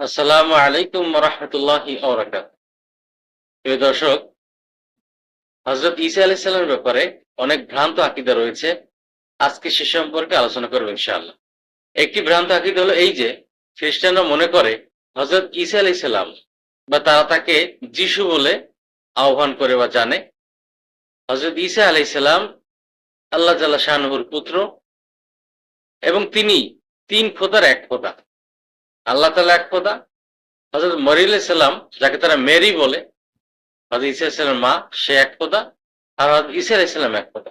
আসসালামু আলাইকুম রহমতুল্লাহি দর্শক হজরত ঈসা আলাইহিস সালামের ব্যাপারে অনেক ভ্রান্ত আকিদা রয়েছে। আজকে সে সম্পর্কে আলোচনা করব ইনশাআল্লাহ। একটি ভ্রান্ত আকিদা হলো এই যে, খ্রিস্টানরা মনে করে হজরত ঈসা আলাইহিস সালাম বা তারা তাকে যিশু বলে আহ্বান করে বা জানে। হজরত ঈসা আলাইহিস সালাম আল্লাহ জাল্লাহ শাহনুর পুত্র এবং তিনি তিন খোদার এক খোদা। আল্লাহ তালা এক খোদা হজরত মরিল সালাম, যাকে তারা মেরি বলে হজরত ইসা ইসলামের মা, সে এক খোদা আর হজরত ইসা ইসলাম এক খোদা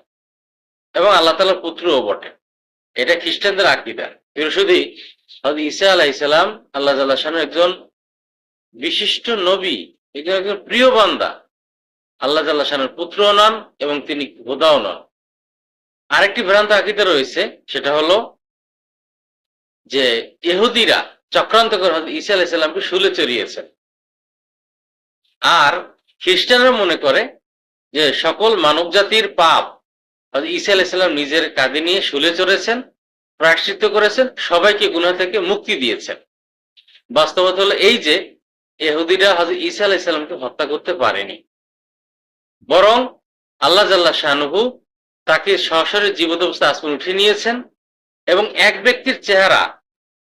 এবং আল্লাহ তালার পুত্রও বটে। এটা খ্রিস্টানদের আকিদা। শুধু হজরত ইসা আলাহ ইসলাম আল্লাহ তাল্লাহ একজন বিশিষ্ট নবী, একজন একজন প্রিয় বান্দা। আল্লাহ তাল্লাহ শাহের পুত্রও নন এবং তিনি খোদাও নন। আরেকটি ভ্রান্ত আকিদা রয়েছে, সেটা হলো যে ইহুদিরা চক্রান্ত করে হজরত ঈসা আলাইসাল্লামকে শুলে চড়িয়েছেন। আর খ্রিস্টানরা মনে করে যে সকল মানব জাতির পাপ হজরত ঈসা আলাইসাল্লাম নিজের কাঁধে নিয়ে শুলে চড়েছেন, প্রায়শ্চিত্ত করেছেন, সবাইকে গুনা থেকে মুক্তি দিয়েছেন। বাস্তবতা হলো এই যে এহুদিরা হজরত ঈসা আলাইসাল্লামকে হত্যা করতে পারেনি। বরং আল্লাহ জাল্লাহ শাহনুহু তাকে সরাসরি জীবিত অবস্থা আসমান উঠে নিয়েছেন এবং এক ব্যক্তির চেহারা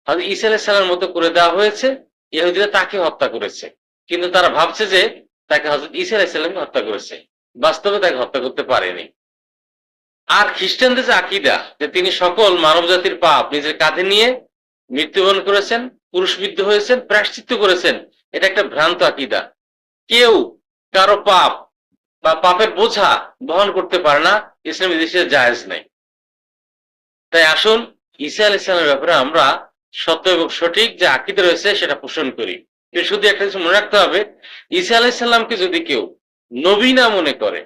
হয়তো আলাইসাল্লামের মতো করে দেওয়া হয়েছে, ইহুদিরা তাকে হত্যা করেছে। কিন্তু তারা ভাবছে যে তাকে হজরত ঈসা আলাইসাল্লামকে হত্যা করেছে। বাস্তবে তাকে হত্যা করতে পারেনি। আর খ্রিস্টানদের যে আকিদা, যে তিনি সকল মানব জাতির পাপ নিজের কাঁধে নিয়ে মৃত্যুবরণ করেছেন, পুরুষবিদ্ধ হয়েছেন, প্রায়শ্চিত্ত করেছেন, এটা একটা ভ্রান্ত আকিদা। কেউ কারও পাপ বা পাপের বোঝা বহন করতে পারে না, ইসলামী দেশে জায়েজ নেই। তাই আসুন, ঈসা আল ইসলামের ব্যাপারে আমরা সত্য এবং সঠিক যে আকিদে রয়েছে সেটা পোষণ করি। শুধু একটা কিছু মনে রাখতে হবে, ঈসা আলাইসাল্লামকে যদি কেউ নবী না মনে করে,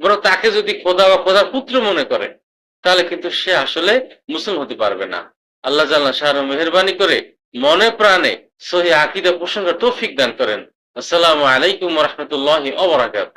বরং তাকে যদি খোদা বা খোদার পুত্র মনে করে, তাহলে কিন্তু সে আসলে মুসলিম হতে পারবে না। আল্লাহ জাল্লাহ শাহ মেহরবানি করে মনে প্রাণে সহি আকিদা পোষণ করার তৌফিক দান করেন। আসসালামু আলাইকুম রহমতুল্লাহ অবরাকাত